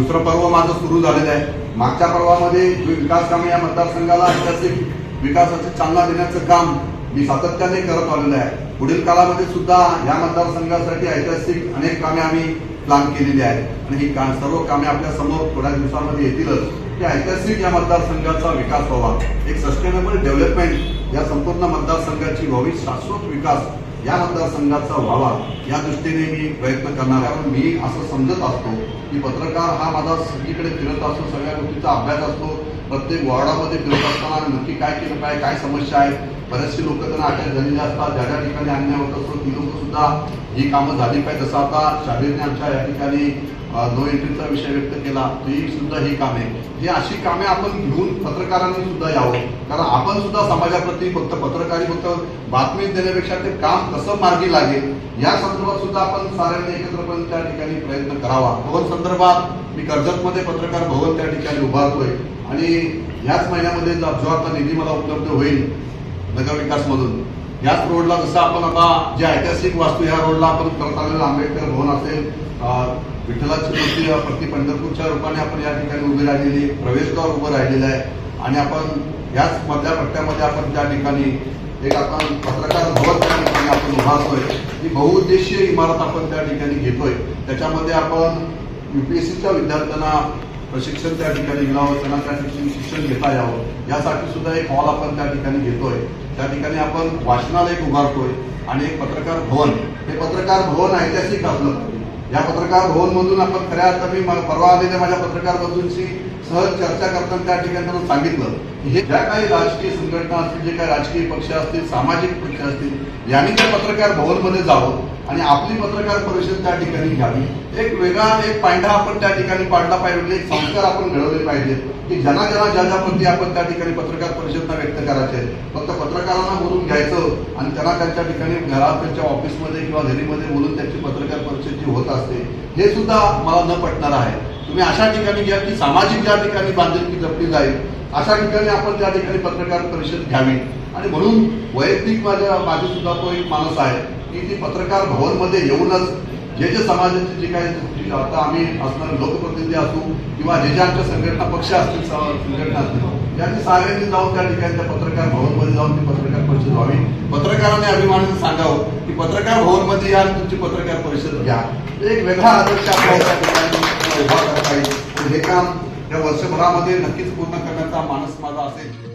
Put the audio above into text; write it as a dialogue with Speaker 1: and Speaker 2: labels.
Speaker 1: दुसरं पर्व माझं सुरू झालेलं आहे. मागच्या पर्वामध्ये जे विकास कामे या मतदारसंघाला ऐतिहासिक विकासाची चालना देण्याचं काम मी सातत्याने करत आलेलं आहे. पुढील काळामध्ये सुद्धा या मतदारसंघासाठी ऐतिहासिक अनेक कामे आम्ही प्लॅन केलेली आहेत. आणि ही का सर्व कामे आपल्यासमोर थोड्या दिवसामध्ये येतीलच. की ऐतिहासिक या मतदारसंघाचा विकास व्हावा. एक सस्टेनेबल डेव्हलपमेंट या संपूर्ण मतदारसंघाची व्हावी शाश्वत विकास या मतदारसंघाचा व्हावा या दृष्टीने मी प्रयत्न करणार आहे. कारण मी असं समजत असतो की पत्रकार हा माझा सगळीकडे फिरत असतो सगळ्या गोष्टीचा अभ्यास असतो प्रत्येक वॉर्डामध्ये फिरत असताना नक्की काय केलं पाहिजे काय समस्या आहेत बरेचसे लोक त्यांना अटॅच झालेले असतात ज्या ज्या ठिकाणी अन्याय होत असतो ती लोक सुद्धा ही कामं झाली पाहिजे जसं आता शाळेने आमच्या या ठिकाणी नो एंट्रीचा विषय व्यक्त केला ती सुद्धा ही कामे. ही अशी कामे आपण घेऊन पत्रकारांनी सुद्धा यावं. कारण आपण सुद्धा समाजाप्रती फक्त पत्रकारी फक्त बातमी देण्यापेक्षा ते काम कसं मार्गी लागेल या संदर्भात सुद्धा आपण साऱ्यांनी एकत्रपणे त्या ठिकाणी प्रयत्न करावा भवन संदर्भात मी कर्जतमध्ये पत्रकार भवन त्या ठिकाणी उभारतोय आणि याच महिन्यामध्ये जो आता निधी मला उपलब्ध होईल नगर विकास मधून याच रोडला जसं आपण आता जे ऐतिहासिक वास्तू या रोडला आपण करत आलेलं आंबेडकर भवन असेल विठ्ठलाची मूर्ती प्रति पंढरपूरच्या रूपाने आपण या ठिकाणी उभी राहिलेली आहे. प्रवेशद्वार उभं राहिलेलं आहे आणि आपण याच मधल्या पट्ट्यामध्ये आपण त्या ठिकाणी एक आपण पत्रकार भवन त्या ठिकाणी आपण उभारतोय ही बहुउद्देशीय इमारत आपण त्या ठिकाणी घेतोय. त्याच्यामध्ये आपण युपीएससीच्या विद्यार्थ्यांना प्रशिक्षण त्या ठिकाणी मिळावं त्यांना त्या ठिकाणी शिक्षण घेता यावं. यासाठी सुद्धा एक हॉल आपण त्या ठिकाणी घेतोय. त्या ठिकाणी आपण वाचनालय एक उभारतोय आणि एक पत्रकार भवन. हे पत्रकार भवन ऐतिहासिक असलं या पत्रकार भवन मधून आपण खऱ्या अर्थाने मी परवा आलेल्या माझ्या पत्रकार बंधूंशी सहज चर्चा करताना त्या ठिकाणी त्यांना सांगितलं की हे ज्या काही राजकीय संघटना असतील जे काही राजकीय पक्ष असतील सामाजिक पक्ष असतील यांनी त्या पत्रकार भवनमध्ये जावं आणि आपली पत्रकार परिषद त्या ठिकाणी घ्यावी. एक वेगळा एक पायंडा आपण त्या ठिकाणी पाडला पाहिजे एक संस्कार आपण घडवले पाहिजे की ज्यांना ज्यांना ज्या ज्या आपण त्या ठिकाणी पत्रकार परिषदना व्यक्त करायचे फक्त पत्रकारांना बोलून घ्यायचं आणि त्यांना त्यांच्या ठिकाणी घरात त्यांच्या ऑफिसमध्ये किंवा घरीमध्ये बोलून त्यांची पत्रकार परिषद जी होत असते हे सुद्धा मला न पटणार आहे. तुम्ही अशा ठिकाणी घ्या की सामाजिक ज्या ठिकाणी बांधिलकी जपली जाईल अशा ठिकाणी आपण त्या ठिकाणी पत्रकार परिषद घ्यावी. आणि म्हणून वैयक्तिक माझ्या माझे सुद्धा तो एक माणूस आहे की ती पत्रकार भवनमध्ये येऊनच जे जे समाजाचे जे काही आता आम्ही असणारे लोकप्रतिनिधी असू किंवा जे जे आमच्या संघटना पक्ष असतील संघटना असतील त्यांनी सगळ्यांनी जाऊन त्या ठिकाणी त्या पत्रकार भवनमध्ये जाऊन ती पत्रकार परिषद व्हावी. पत्रकारांनी अभिमानाने सांगावं की पत्रकार भवनमध्ये या तुमची पत्रकार परिषद घ्या. एक वेगळा आदर्श वर्षभरामध्ये नक्कीच पूर्ण करण्याचा मानस माझा असेल.